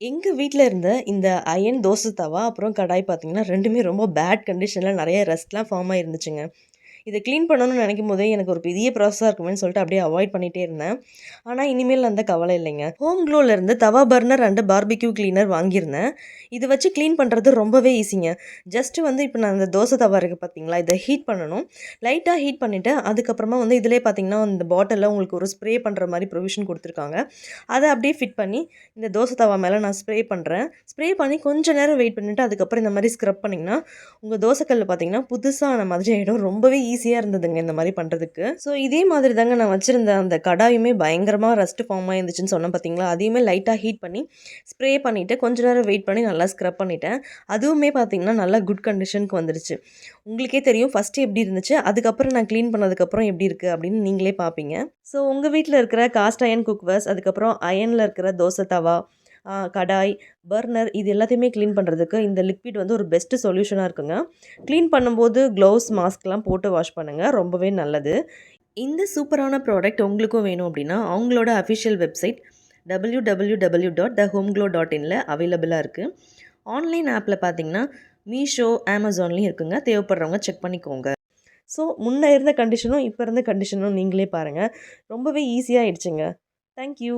எங்கள் வீட்டில் இருந்த இந்த அயன் தோசை தவா அப்புறம் கடாய் பார்த்தீங்கன்னா ரெண்டுமே ரொம்ப பேட் கண்டிஷனில் நிறைய ரஸ்ட்லாம் ஃபார்ம் ஆகிருந்துச்சுங்க இதை க்ளீன் பண்ணணும்னு நினைக்கும் போதே எனக்கு ஒரு பெரிய ப்ராசஸாக இருக்குமேன்னு சொல்லிட்டு அப்படியே அவாய்ட் பண்ணிகிட்டே இருந்தேன். ஆனால் இனிமேல் அந்த கவலை இல்லைங்க. Home க்ளோலேருந்து tawa burner and barbecue cleaner வாங்கியிருந்தேன். இதை வச்சு க்ளீன் பண்ணுறது ரொம்பவே ஈஸிங்க ஜஸ்ட்டு வந்து இப்போ நான் அந்த தோசை தவா இருக்குது பார்த்தீங்களா இதை ஹீட் பண்ணணும். லைட்டாக ஹீட் பண்ணிவிட்டு அதுக்கப்புறமா வந்து இதிலே பார்த்தீங்கன்னா இந்த பாட்டிலில் உங்களுக்கு ஒரு ஸ்ப்ரே பண்ணுற மாதிரி ப்ரொவிஷன் கொடுத்துருக்காங்க. அதை அப்படியே ஃபிட் பண்ணி இந்த தோசை தவா மேலே நான் ஸ்ப்ரே பண்ணுறேன் ஸ்ப்ரே பண்ணி கொஞ்சம் நேரம் வெயிட் பண்ணிவிட்டு அதுக்கப்புறம் இந்த மாதிரி ஸ்க்ரப் பண்ணிங்கன்னா உங்கள் தோசைக்கல்லில் பார்த்தீங்கன்னா புதுசான மாதிரி ஆகிடும் ரொம்பவே ஈஸியாக இருந்ததுங்க இந்த மாதிரி பண்ணுறதுக்கு ஸோ இதே மாதிரி தாங்க நான் வச்சுருந்த அந்த கடாயுமே பயங்கரமாக ரஸ்ட் ஃபார்ம் ஆயிருந்துச்சுன்னு சொன்னேன் பார்த்தீங்களா அதையுமே லைட்டாக ஹீட் பண்ணி ஸ்ப்ரே பண்ணிவிட்டு கொஞ்ச நேரம் வெயிட் பண்ணி நல்லா ஸ்க்ரப் பண்ணிட்டேன். அதுவுமே பார்த்தீங்கன்னா நல்லா குட் கண்டிஷனுக்கு வந்துருச்சு. உங்களுக்கே தெரியும் ஃபஸ்ட்டு எப்படி இருந்துச்சு அதுக்கப்புறம் நான் க்ளீன் பண்ணதுக்கப்புறம் எப்படி இருக்குது அப்படின்னு நீங்களே பார்ப்பீங்க ஸோ உங்கள் வீட்டில் இருக்கிற காஸ்ட் அயன் குக்வர்ஸ் அதுக்கப்புறம் அயனில் இருக்கிற தோசை தவா கடாய் பர்னர் இது எல்லாத்தையுமே க்ளீன் பண்ணுறதுக்கு இந்த லிக்விட் வந்து ஒரு பெஸ்ட்டு சொல்யூஷனாக இருக்குங்க. க்ளீன் பண்ணும்போது க்ளவுஸ் மாஸ்க்லாம் போட்டு வாஷ் பண்ணுங்கள் ரொம்பவே நல்லது. இந்த சூப்பரான ப்ராடக்ட் உங்களுக்கும் வேணும் அப்படின்னா அவங்களோட official website W W W dot the home glow dot இனில் அவைலபிளாக இருக்குது ஆன்லைன் ஆப்பில் பார்த்தீங்கன்னா மீஷோ அமேசான்லேயும் இருக்குங்க. தேவைப்படுறவங்க செக் பண்ணிக்கோங்க. ஸோ முன்னே இருந்த கண்டிஷனும் இப்போ இருந்த கண்டிஷனும் நீங்களே பாருங்கள் ரொம்பவே ஈஸியாக ஆகிடுச்சிங்க தேங்க்யூ